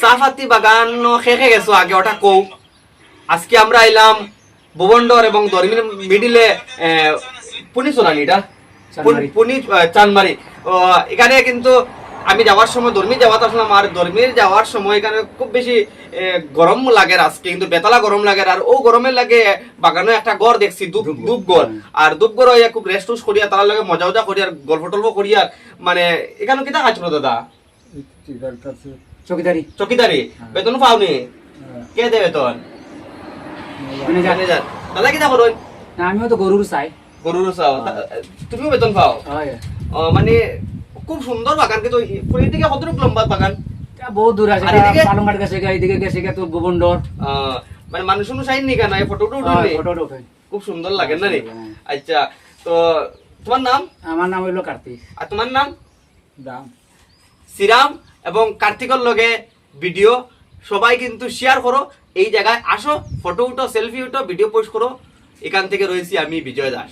চাহপাতি বাগান শেষে গেছো আগে ওটা কৌ আজকে আমরা আইলাম ভুবন্ডর এবং দরমির মিডিলে পুনি সোনানি এটা? পুনি চানমারি। এখানে কিন্তু আমি যাওয়ার সময় দর্মি যাওয়াতে আসলাম আর দর্মির যাওয়ার সময় এখানে খুব বেশি গরম লাগে আজকে কিন্তু বেতলা গরম লাগে আর ও গরমের লাগে বাগানে একটা গড় দেখছি দুপ ধূপ গড়। আর দুপ গড় খুব রেস্ট টুস করিয়া তার লাগে মজা উজা করিয়া গল্প টল্প করিয়া মানে এখানে কিতা কাজ দাদা? চকিদারি। চকিদারি? হ্যাঁ। বেতন পাওনি? কে দে বেতন? ম্যানেজার। ম্যানেজার দাদা কিতা করো না, আমিও তো গরুর চাই। গরুর চাও। তুমিও বেতন পাও? মানে খুব সুন্দর বাগান কিন্তু ফুলের দিকে কতটুকু লম্বা বাগান? বহুত দূর আছে। আর এটা এদিকে? পালংঘাট গেছে গা, এদিকে গেছে গা তোর গোবন্দর। মানে মানুষ নি কেন? হয়, ফটো ওঠে খুব সুন্দর লাগে না রে? হ্যাঁ। আচ্ছা তো তোমার নাম? আমার নাম হইল কার্তিক। আর তোমার নাম? দাম। শ্রীরাম এবং কার্তিকর লগে ভিডিও সবাই কিন্তু শেয়ার করো, এই জায়গায় আসো ফটো উঠো সেলফি উঠো ভিডিও পোস্ট করো। এখান থেকে রয়েছি আমি বিজয় দাস।